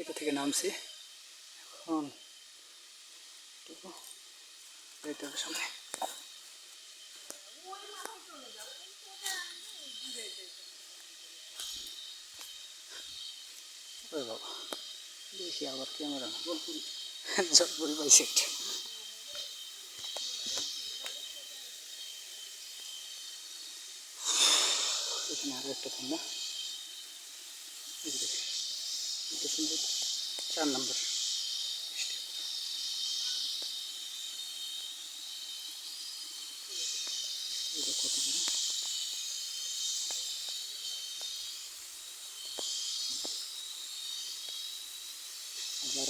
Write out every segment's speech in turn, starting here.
এটা থেকে নামছি। এখন যেতে হবে সামনে। দেখি আবার ক্যামেরা না জলপুরি পাইছি একটা এখানে আরও একটা ঠান্ডা সুন্দর চার নম্বর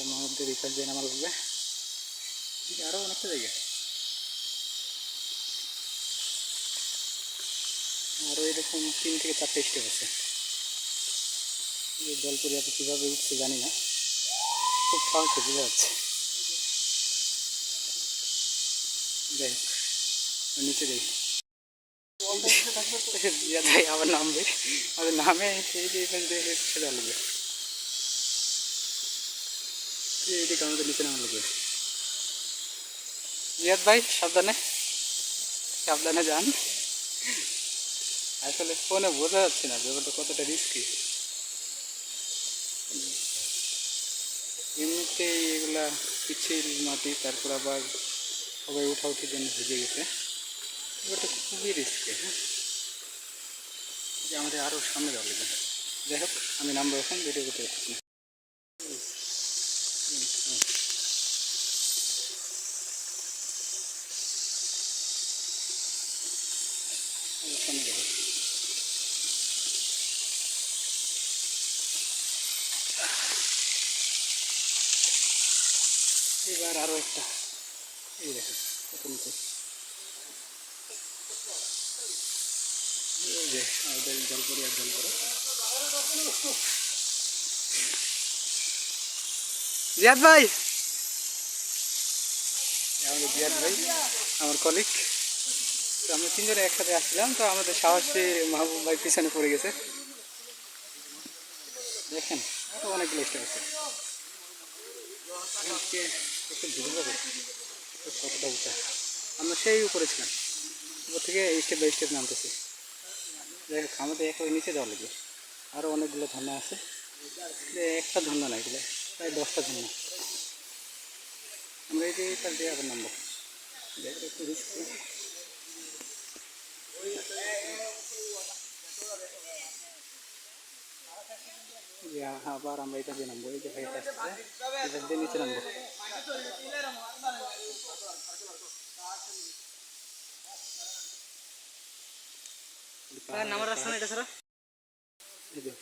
আমার মধ্যে রিচার্জ দিয়ে নামা লাগবে আরও অনেকটা জায়গা আরও এরকম তিন থেকে চারটে স্টেপ আছে। এই কীভাবে উঠছে জানি না। খুব সহজে বোঝা যাচ্ছে। নিচে ভাই আবার নামবে। আমাদের নামে এই যে সেটা লাগবে এইদিকে আমাদের নিচে নামা লাগবে জিয়াদ ভাই, সাবধানে। সাবধানে যান। আসলে ফোনে বোঝা যাচ্ছে না, ব্যাপারটা কতটা রিস্কি এমনিতেই এগুলা পিছিল মাটি তারপর আবার সবাই উঠা উঠে জন্য ভিজে গেছে। এবারটা খুবই রিস্কি হ্যাঁ? যে আমাদের আরও সামনে লাগবে। যাই হোক, আমি নামবো এখন ভিডিও করতে না সামনে যাব এবার আরও একটা। এই দেখেন কত নিচে এই যে আমাদের জলপরি আর জলপরি জিয়াদ ভাই! আমাদের জিয়াদ ভাই, আমার কলিগ তো আমরা তিনজনে একসাথে আসছিলাম, তো আমাদের সাহসী মাহবুব ভাই পিছনে পড়ে গেছে। দেখেন, আরও অনেকগুলো স্টেপ আছে। কতটা উঁচা আমরা সেই উপরে ছিলাম। উপর থেকে স্টেপ বাই স্টেপ নামতেছি। হোক, আমাদের একবার নিচে যাওয়া লাগবে। আরও অনেকগুলো ঝর্ণা আছে। একটা ঝর্ণা না এগুলো প্রায় দশটা ঝর্ণা আমরা এই যে তার দিয়ে আবার নামবো। দেখ, একটু রিস্ক যে আবার আমরা এটা দিয়ে নামবো এই যে ভাইটা আসছে এটা দিয়ে নিচে নামবো নামার রাস্তা না এটা ছাড়া এই যে,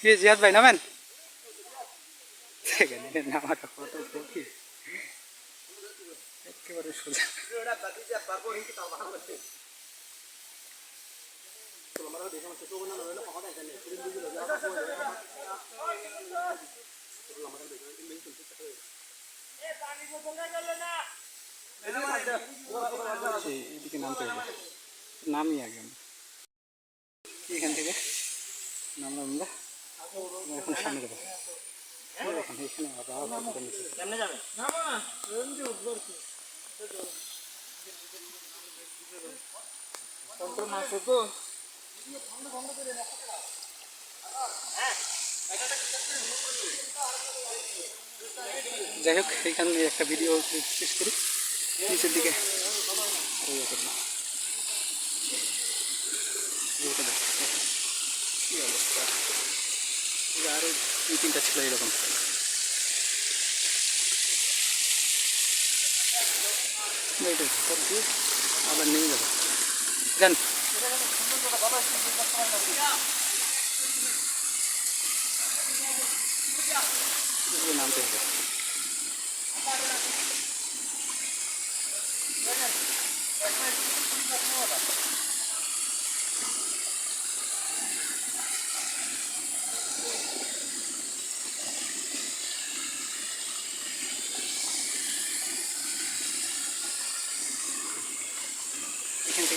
কি জিয়াদ ভাই নামেন? নামাটা কত কঠিন একেবারে সোজা। এই এদিকে নামতে হবে। নামি আগে আমরা এখান থেকে? নামলাম আমরা এখন সামনে যাব। এখানে আবার তো। যাই হোক এইখানে একটা ভিডিও শেষ করি। নিচের দিকে। আরও ইয়ে করব। ইয়েটা দেখ, দেখ, কি অবস্থা এই যে আরও দুই তিনটা ছিল এরকম ভিতর দিয়ে আবার নেমে যাব এদিকে নামতে হবে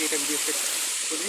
এটা ভিডিও শেষ করি